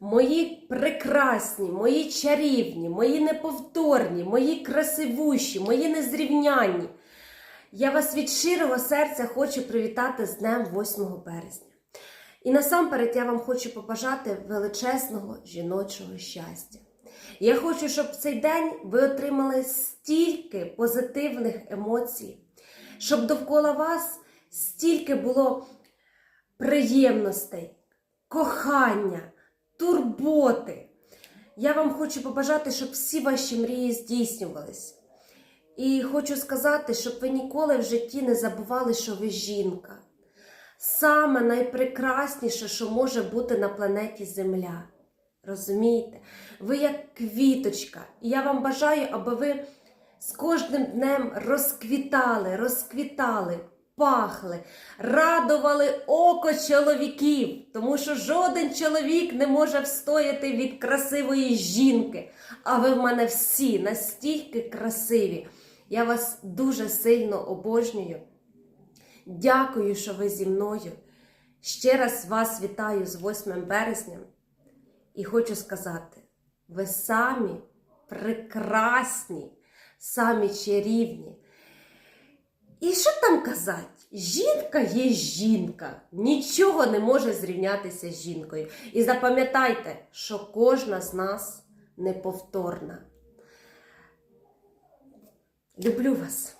мої прекрасні, мої чарівні, мої неповторні, мої красивущі, мої незрівнянні. Я вас від щирого серця хочу привітати з Днем 8 березня. І насамперед я вам хочу побажати величезного жіночого щастя. Я хочу, щоб в цей день ви отримали стільки позитивних емоцій, щоб довкола вас стільки було приємностей, кохання, турботи. Я вам хочу побажати, щоб всі ваші мрії здійснювались. І хочу сказати, щоб ви ніколи в житті не забували, що ви жінка. Саме найпрекрасніше, що може бути на планеті Земля. Розумієте? Ви як квіточка. І я вам бажаю, аби ви з кожним днем розквітали, розквітали, пахли, радували око чоловіків, тому що жоден чоловік не може встояти від красивої жінки. А ви в мене всі настільки красиві. Я вас дуже сильно обожнюю. Дякую, що ви зі мною. Ще раз вас вітаю з 8 березня. І хочу сказати, ви самі прекрасні, самі чарівні. І що там казати? Жінка є жінка, нічого не може зрівнятися з жінкою. І запам'ятайте, що кожна з нас неповторна. Люблю вас.